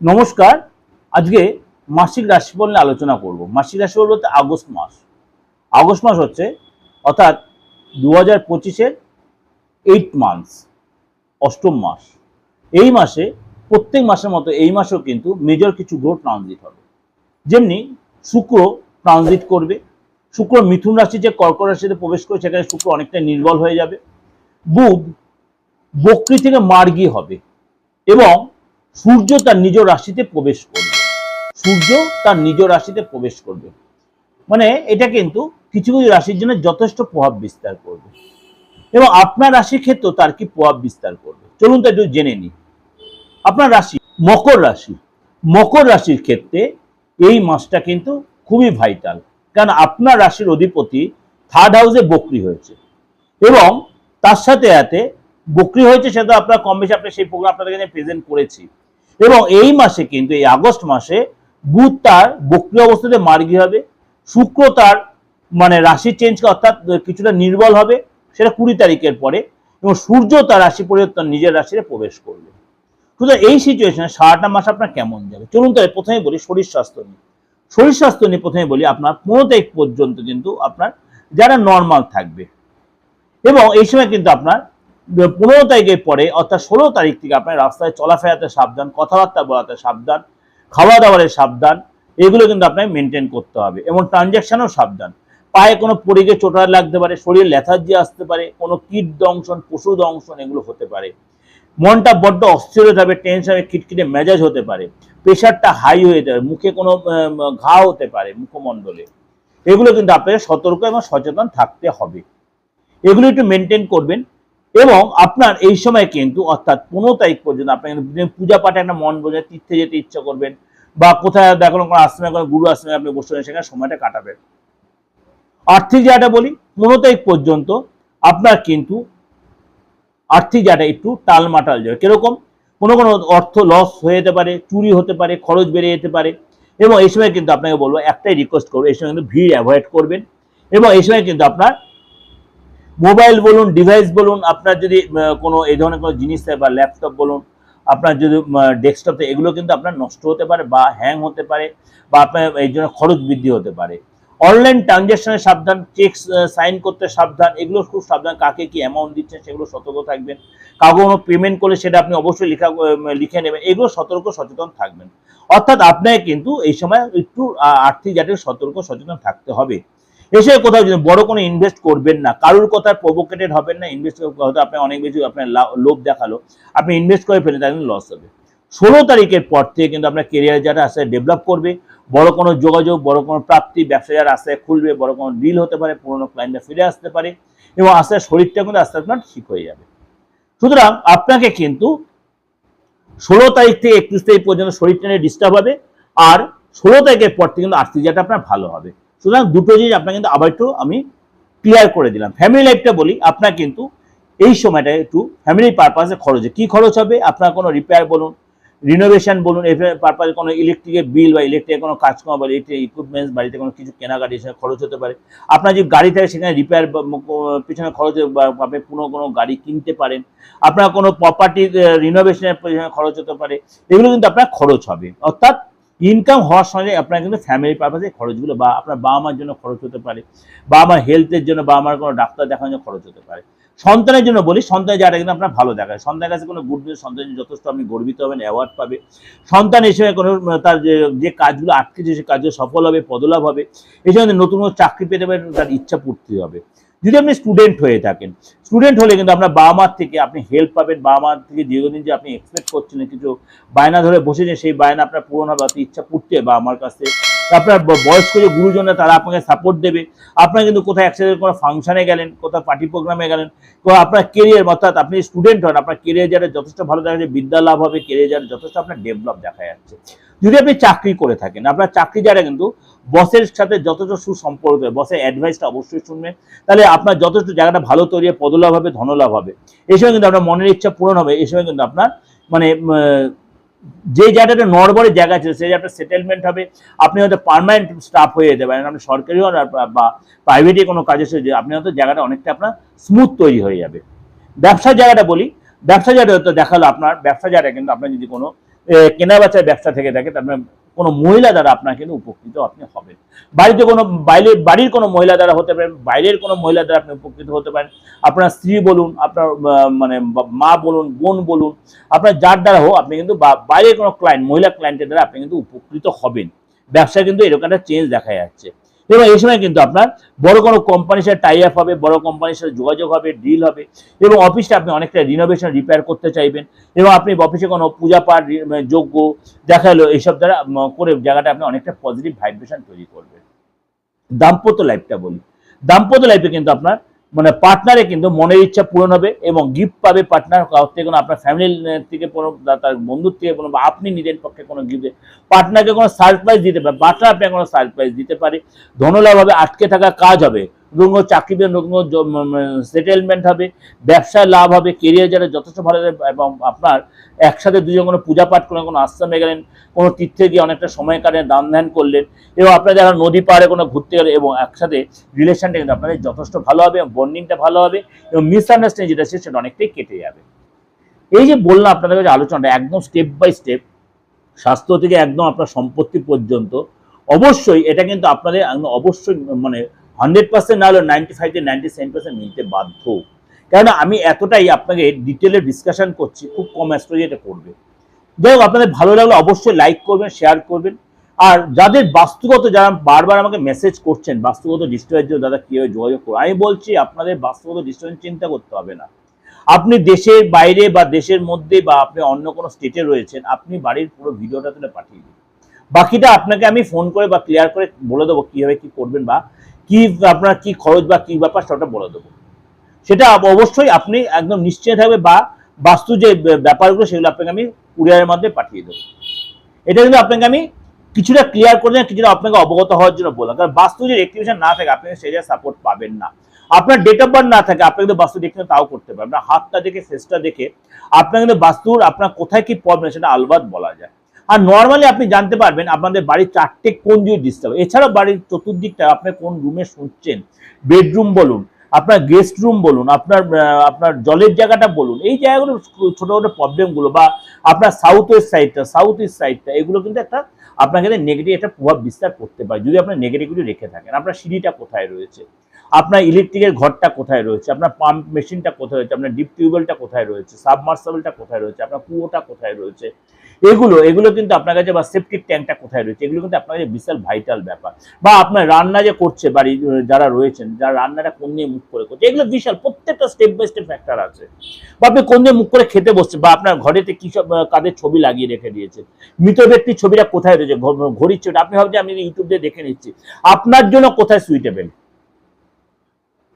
নমস্কার। আজকে মাসিক রাশিফল নিয়ে আলোচনা করব। মাসিক রাশিফল বলতে আগস্ট মাস। আগস্ট মাস হচ্ছে, অর্থাৎ দু হাজার পঁচিশের এইট মান্থস অষ্টম মাস। এই মাসে, প্রত্যেক মাসের মতো এই মাসেও কিন্তু মেজর কিছু গ্রহ ট্রানজিট হবে। যেমনি শুক্র ট্রানজিট করবে। শুক্র মিথুন রাশি যে কর্কট রাশিতে প্রবেশ করে, সেখানে শুক্র অনেকটা নির্বল হয়ে যাবে। বুধ বক্রি থেকে মার্গী হবে। এবং সূর্য তার নিজ রাশিতে প্রবেশ করবে। সূর্য তার নিজ রাশিতে প্রবেশ করবে। মানে এটা কিন্তু কিছু কিছু রাশির জন্য যথেষ্ট প্রভাব বিস্তার করবে। এবং আপনার রাশির ক্ষেত্রেও তার কি প্রভাব বিস্তার করবে? চলুন তো একটু জেনে নিই। আপনার রাশি মকর রাশি। মকর রাশির ক্ষেত্রে এই মাসটা কিন্তু খুবই ভাইটাল কারণ আপনার রাশির অধিপতি থার্ড হাউসে বকরি হয়েছে। এবং তার সাথে সাথে বকরি হয়েছে সেটা আপনার কম বেশি আপনি সেই প্রোগ্রাম আপনাদের প্রেজেন্ট করেছি। এবং এই মাসে কিন্তু, এই আগস্ট মাসে বুধ তার বক্রি অবস্থাতে মার্গী হবে, শুক্র তার মানে রাশি চেঞ্জ অর্থাৎ কিছুটা নির্বল হবে, সেটা কুড়ি তারিখের পরে, এবং সূর্য তার রাশি পরিবর্তন নিজের রাশিতে প্রবেশ করবে। সুতরাং এই সিচুয়েশনে সারাটা মাস আপনার কেমন যাবে? চলুন তাহলে প্রথমে বলি শরীর স্বাস্থ্য নিয়ে। শরীর স্বাস্থ্য নিয়ে প্রথমে বলি, আপনার পনেরো তারিখ পর্যন্ত কিন্তু আপনার যারা নর্মাল থাকবে। এবং এই সময় কিন্তু আপনার পনেরো তারিখের পরে, অর্থাৎ ষোলো তারিখ থেকে আপনার রাস্তায় চলাফেরাতে সাবধান, কথাবার্তা বলাতে সাবধান খাওয়া দাওয়ারে সাবধান, এগুলো কিন্তু আপনাকে মেনটেন করতে হবে এবং ট্রানজ্যাকশনও সাবধান। পায়ে কোনো পরিগে চোটা লাগতে পারে, শরীর ল্যাথার্জি আসতে পারে, কোনো কীট দংশন, পশু দংশন এগুলো হতে পারে। মনটা বড্ড অস্থির হতে হবে টেনশনে খিটখিটে মেজাজ হতে পারে, প্রেশারটা হাই হয়ে যাবে মুখে কোনো ঘা হতে পারে, মুখমণ্ডলে। এগুলো কিন্তু আপনাকে সতর্ক এবং সচেতন থাকতে হবে। এগুলো একটু মেনটেন করবেন এবং আপনার এই সময় কিন্তু, অর্থাৎ পনেরো তারিখ পর্যন্ত কিন্তু পূজা পাঠে, একটা মন বোঝা তীর্থে যেতে ইচ্ছা করবেন বা কোথায় দেখানো কোনো আশ্রমে কোনো গুরু আশ্রমে আপনি বসে সেখানে সময়টা কাটাবেন। আর্থিক জায়গাটা বলি, পনেরো তারিখ পর্যন্ত আপনার কিন্তু আর্থিক জায়গাটা একটু টালমাটাল যাবে। কীরকম? কোনো কোনো অর্থ লস হয়ে যেতে পারে, চুরি হতে পারে, খরচ বেড়ে যেতে পারে এবং এই সময় কিন্তু আপনাকে বলব, একটাই রিকোয়েস্ট করব, এই সময় কিন্তু ভিড় অ্যাভয়েড করবেন এবং এই সময় কিন্তু আপনার মোবাইল বলুন ডিভাইস বলুন, আপনার যদি কোনো, এই ধরনের কোনো জিনিস থাকে বা ল্যাপটপ বলুন, আপনার যদি ডেস্কটপে এগুলো কিন্তু আপনার নষ্ট হতে পারে বা হ্যাং হতে পারে বা আপনার এই জন্য খরচ বৃদ্ধি হতে পারে। অনলাইন ট্রানজ্যাকশনে সাবধান চেক সাইন করতে সাবধান, এগুলো খুব সাবধান, কাকে কি অ্যামাউন্ট দিচ্ছেন সেগুলো সতর্ক থাকবেন। কাউকে কোনো পেমেন্ট করলে সেটা আপনি অবশ্যই লেখা লিখে নেবেন, এগুলো সতর্ক, সচেতন থাকবেন। অর্থাৎ আপনাকে কিন্তু এই সময় একটু আর্থিক জাতীয় সতর্ক, সচেতন থাকতে হবে। এসে কোথাও যদি বড় কোনো ইনভেস্ট করবেন না, কারুর কথা প্রভোকেটেড হবেন না ইনভেস্ট হয়তো আপনি অনেক বেশি আপনার লোভ দেখাল, আপনি ইনভেস্ট করে ফেলে তাহলে লস হবে। ষোলো তারিখের পর থেকে কিন্তু আপনার কেরিয়ার যারা আসে ডেভেলপ করবে, বড় কোনো যোগাযোগ, বড় কোনো প্রাপ্তি, ব্যবসা যারা রাস্তায় খুলবে, বড় কোনো ডিল হতে পারে, পুরোনো ক্লায়েন্টরা ফিরে আসতে পারে, এবং আস্তে শরীরটা কিন্তু আস্তে আপনার ঠিক হয়ে যাবে। সুতরাং আপনাকে কিন্তু ষোলো তারিখ থেকে একত্রিশ তারিখ পর্যন্ত শরীরটা নিয়ে ডিস্টার্ব হবে, আর ষোলো তারিখের পর থেকে কিন্তু আর্থিক জায়গাটা আপনার ভালো হবে। সুতরাং দুটো জিনিস আপনাকে কিন্তু আবার একটু আমি ক্লিয়ার করে দিলাম। ফ্যামিলি লাইফটা বলি, আপনার কিন্তু এই সময়টা একটু ফ্যামিলি পারপাসে খরচে কি খরচ হবে? আপনার কোনো রিপেয়ার বলুন রিনোভেশন বলুন, এই পারপাসে কোনো ইলেকট্রিকের বিল বা ইলেকট্রিকের কোনো কাজকর্ম বা ইলেকট্রিক ইকুইপমেন্টস বাড়িতে কোনো কিছু কেনাকাটি সেখানে খরচ হতে পারে। আপনার যে গাড়ি থাকে, সেখানে রিপেয়ার পিছনে খরচ বা আপনি পুরো কোনো গাড়ি কিনতে পারেন। আপনার কোনো প্রপার্টির রিনোভেশনের পিছনে খরচ হতে পারে। এগুলো কিন্তু আপনার খরচ হবে। অর্থাৎ ইনকাম হওয়ার সঙ্গে আপনার কিন্তু ফ্যামিলি পারপাসে খরচগুলো বা আপনার বাবা মার জন্য খরচ হতে পারে বা আমার হেলথের জন্য বা আমার কোনো ডাক্তার দেখানোর জন্য খরচ হতে পারে। সন্তানের জন্য বলি সন্তানের জায়গাটা কিন্তু আপনার ভালো দেখায়। সন্তানের কাছে কোনো গুড নিউজ সন্তানের যথেষ্ট আপনি গর্বিত হবেন অ্যাওয়ার্ড পাবে। সন্তান হিসেবে কোনো, তার যে কাজগুলো আটকেছে, সে কাজগুলো সফল হবে, পদলাভ হবে। এই সময় নতুন নতুন চাকরি পেতে পারেন, তার ইচ্ছা পূর্তি হবে। যদি আপনি স্টুডেন্ট হয়ে থাকেন স্টুডেন্ট হলে কিন্তু আপনার বাবা মার থেকে আপনি হেল্প পাবেন বাবা মার থেকে দীর্ঘদিন যে আপনি এক্সপেক্ট করছিলেন, কিছু বায়না ধরে বসেছেন, সেই বায়না আপনার পূরণ হবে ইচ্ছা হবে বাবা মার কাছ আপনার বয়স্ক যে গুরুজনরা, তারা আপনাকে সাপোর্ট দেবে। আপনার কিন্তু কোথাও একসাথে কোনো ফাংশনে গেলেন, কোথাও পার্টি প্রোগ্রামে গেলেন আপনার কেরিয়ার অর্থাৎ আপনি স্টুডেন্ট হন, আপনার কেরিয়ার যারা যথেষ্ট ভালো দেখা যাচ্ছে, বিদ্যা লাভ হবে কেরিয়ার যারা যথেষ্ট আপনার ডেভেলপ দেখা যাচ্ছে। যদি আপনি চাকরি করে থাকেন, আপনার চাকরি যারা কিন্তু বসের সাথে যথেষ্ট সুসম্পর্ক, বসের অ্যাডভাইসটা অবশ্যই শুনবেন। তাহলে আপনার যথেষ্ট জায়গাটা ভালো তৈরি পদলাভ হবে, ধনলাভ হবে। এই সময় কিন্তু আপনার মনের ইচ্ছা পূরণ হবে এই সময় কিন্তু আপনার মানে যে জায়গাটা নড়বড়ের জায়গা আছে সেই জায়গাটা সেটেলমেন্ট হবে। আপনি হয়তো পার্মানেন্ট স্টাফ হয়ে যেতে পারেন, আপনি সরকারি হন বা প্রাইভেটে কোনো কাজে সে- আপনি হয়তো জায়গাটা অনেকটা আপনার স্মুথ তৈরি হয়ে যাবে। ব্যবসার জায়গাটা বলি, ব্যবসা জায়গাটা হয়তো দেখাল আপনার, ব্যবসা জায়গাটা কিন্তু আপনার যদি কোনো কেনা বেচার ব্যবসা থেকে থাকে তার মানে কোনো মহিলা দ্বারা আপনার কিন্তু উপকৃত আপনি হবেন। বাড়িতে কোনো, বাইরে, বাড়ির কোনো মহিলা দ্বারা হতে পারেন, বাইরের কোনো মহিলা দ্বারা আপনি উপকৃত হতে পারেন। আপনার স্ত্রী বলুন, আপনার মানে মা বলুন, বোন বলুন, আপনার যার দ্বারা হোক আপনি কিন্তু বাইরের কোনো ক্লায়েন্ট মহিলা ক্লায়েন্টের দ্বারা আপনি কিন্তু উপকৃত হবেন। ব্যবসায় কিন্তু এরকম একটা চেঞ্জ দেখা যাচ্ছে। এবং এই সময় কিন্তু আপনার বড় কোনো কোম্পানির সাথে টাই আপ হবে, বড় কোম্পানির সাথে যোগাযোগ হবে ডিল হবে এবং অফিসটা আপনি অনেকটা রিনোভেশন রিপেয়ার করতে চাইবেন এবং আপনি অফিসে কোনো পূজা পাঠ যোগ্য দেখা দেখাল এইসব দ্বারা করে জায়গাটা আপনি অনেকটা পজিটিভ ভাইব্রেশন তৈরি করবেন। দাম্পত্য লাইফটা বলি। দাম্পত্য লাইফে কিন্তু আপনার মানে পার্টনারে কিন্তু মনের ইচ্ছা পূরণ হবে এবং গিফট পাবে পার্টনার কাউর থেকে, কোনো আপনার ফ্যামিলির থেকে, কোনো তার বন্ধুর থেকে, কোনো বা আপনি নিজের পক্ষে কোনো গিফট পার্টনারকে কোনো সারপ্রাইজ দিতে পারে পার্টনার আপনাকে কোনো সারপ্রাইজ দিতে পারে। ধনলাভ হবে, আটকে থাকা কাজ হবে। কোনো চাকরি নতুন সেটেলমেন্ট হবে, ব্যবসায় লাভ হবে কেরিয়ার যারা যথেষ্ট ভালো এবং আপনার একসাথে দুজন কোনো পূজা পাঠ করলেন কোনো আশ্রমে গেলেন, কোনো তীর্থে গিয়ে অনেকটা সময় কাটেন দান ধ্যান করলেন, এবং আপনারা যারা নদী পাড়ে কোনো ঘুরতে গেলেন এবং একসাথে রিলেশনটা কিন্তু আপনাদের যথেষ্ট ভালো হবে এবং বন্ডিংটা ভালো হবে এবং মিসআন্ডারস্ট্যান্ডিং যেটা সেটা অনেকটাই কেটে যাবে। এই যে বললাম আপনাদের কাছে আলোচনাটা একদম স্টেপ বাই স্টেপ স্বাস্থ্য থেকে একদম আপনার সম্পত্তি পর্যন্ত, অবশ্যই এটা কিন্তু আপনাদের অবশ্যই মানে হান্ড্রেড পার্সেন্ট না হলে নাইনটি ফাইভ থেকে নাইনটি সেভেন পার্সেন্ট মিলতে বাধ্য। কেননা আমি এতটাই আপনাকে ডিটেলে ডিসকাশন করছি, খুব কম অ্যাস্ট্রোলজি এটা করবে। যাই হোক আপনাদের ভালো লাগলে অবশ্যই লাইক করবেন শেয়ার করবেন। আর যাদের বাস্তুগত, যারা বারবার আমাকে মেসেজ করছেন, বাস্তুগত ডিস্টার্বের জন্য দাদা কীভাবে যোগাযোগ করব আমি বলছি, আপনাদের বাস্তুগত ডিস্টার্বেন্স চিন্তা করতে হবে না। আপনি দেশের বাইরে বা দেশের মধ্যে বা আপনি অন্য কোনো স্টেটে রয়েছেন, আপনি বাড়ির পুরো ভিডিওটা তুলে পাঠিয়ে দিন। বাকিটা আপনাকে আমি ফোন করে বা ক্লিয়ার করে বলে দেবো কীভাবে কী করবেন বা কি আপনার কি খরচ বা কি ব্যাপার সেটা বলে দেবো। সেটা অবশ্যই আপনি একদম নিশ্চয় থাকবে বা বাস্তু যে ব্যাপারগুলো সেগুলো আপনাকে আমি কুরিয়ারের মাধ্যমে পাঠিয়ে দেবো। এটা কিন্তু আপনাকে আমি কিছুটা ক্লিয়ার করে দেন কিছুটা আপনাকে অবগত হওয়ার জন্য বললাম। কারণ বাস্তু যে রেক্টিভেশন না থাকে, আপনি সেই সাপোর্ট পাবেন না। আপনার ডেট অফ বার্থ না থাকে, আপনি কিন্তু বাস্তু দেখতে তাও করতে পারবেন। আপনার হাতটা দেখে ফেসটা দেখে, আপনার কিন্তু বাস্তুর আপনার কোথায় কি প্রবলেম সেটা আলবাদ বলা যায়। আর নর্মালি আপনি জানতে পারবেন আপনাদের বাড়ির চারটে কোন দিয়ে ডিস্টার্ব এছাড়াও বাড়ির চতুর্দিকটা আপনি কোন রুমে শুনছেন? বেডরুম বলুন, আপনার গেস্ট রুম বলুন, আপনার আপনার জলের জায়গাটা বলুন, এই জায়গাগুলো ছোট ছোট প্রবলেমগুলো বা আপনার সাউথ ওয়েস্ট সাইডটা সাউথ ইস্ট সাইডটা এগুলো কিন্তু একটা আপনাকে নেগেটিভ একটা প্রভাব বিস্তার করতে পারে, যদি আপনার নেগেটিভগুলি রেখে থাকেন। আপনার সিঁড়িটা কোথায় রয়েছে? আপনার ইলেকট্রিকের ঘরটা কোথায় রয়েছে? আপনার পাম্প মেশিনটা কোথায় রয়েছে? আপনার ডিপ টিউবওয়েলটা কোথায় রয়েছে? সাবমার্সাবলটা কোথায় রয়েছে? আপনার কুয়োটা কোথায় রয়েছে? এগুলো এগুলো কিন্তু আপনার কাছে বা সেপটিক ট্যাঙ্কটা কোথায় রয়েছে? এগুলো কিন্তু আপনার কাছে বিশাল ভাইটাল ব্যাপার। বা আপনার রান্না যে করছে বাড়ি যারা রয়েছেন, যারা রান্নাটা কোন দিয়ে মুখ করে করছে, এগুলো বিশাল, প্রত্যেকটা স্টেপ বাই স্টেপ ফ্যাক্টর আছে। বা আপনি কোন দিয়ে মুখ করে খেতে বসছেন, বা আপনার ঘরেতে কি সব কাদের ছবি লাগিয়ে রেখে দিয়েছে? মৃত ব্যক্তির ছবিটা কোথায় রয়েছে? ঘড়ির ছবিটা আপনি ভাবছেন, আমি ইউটিউব দিয়ে দেখে নিচ্ছি। আপনার জন্য কোথায় সুইটেবল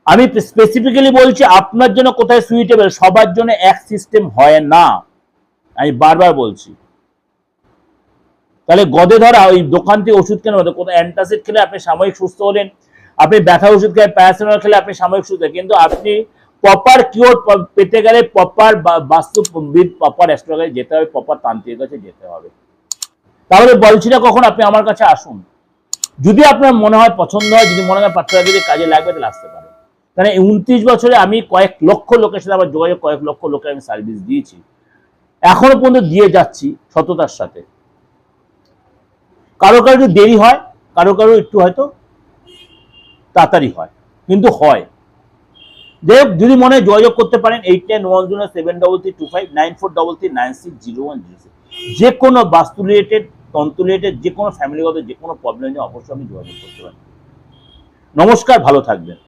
আমি স্পেসিফিক্যালি বলছি আপনার জন্য কোথায় সুইটেবল সবার জন্য এক সিস্টেম হয় না। আমি বারবার বলছি। তাহলে গদে ধরা, ওই দোকান থেকে ওষুধ কেন হতো কোনো অ্যান্টাসিড খেলে আপনি সাময়িক সুস্থ হলেন, আপনি ব্যথা ওষুধ খেলে প্যারাসিটামল খেলে আপনি সাময়িক সুস্থ। কিন্তু আপনি প্রপার কিওর পেতে গেলে প্রপার বাস্তুবিদ প্রপার অ্যাস্ট্রোলজি যেতে হবে প্রপার তান্ত্রিকের কাছে যেতে হবে। তাহলে বলছি না কখন, আপনি আমার কাছে আসুন। যদি আপনার মনে হয় পছন্দ হয়, যদি মনে হয় পাত্রা যদি কাজে লাগবে, তাহলে আসতে পারে কারণ এই উনত্রিশ বছরে আমি কয়েক লক্ষ লোকের সাথে আমার যোগাযোগ, কয়েক লক্ষ লোকের আমি সার্ভিস দিয়েছি। এখনও পর্যন্ত দিয়ে যাচ্ছি সততার সাথে। কারও কারও একটু দেরি হয়, কারও কারও একটু হয়তো তাড়াতাড়ি হয়, কিন্তু হয়। যাই হোক, যদি মনে হয় যোগাযোগ করতে পারেন eight nine one zero seven double three two five nine four double three nine six zero one zero six যে কোনো বাস্তু রিলেটেড তন্ত্র রিলেটেড যে কোনো ফ্যামিলিগত যে কোনো প্রবলেম নিয়ে অবশ্যই আমি যোগাযোগ করতে পারি। নমস্কার, ভালো থাকবেন।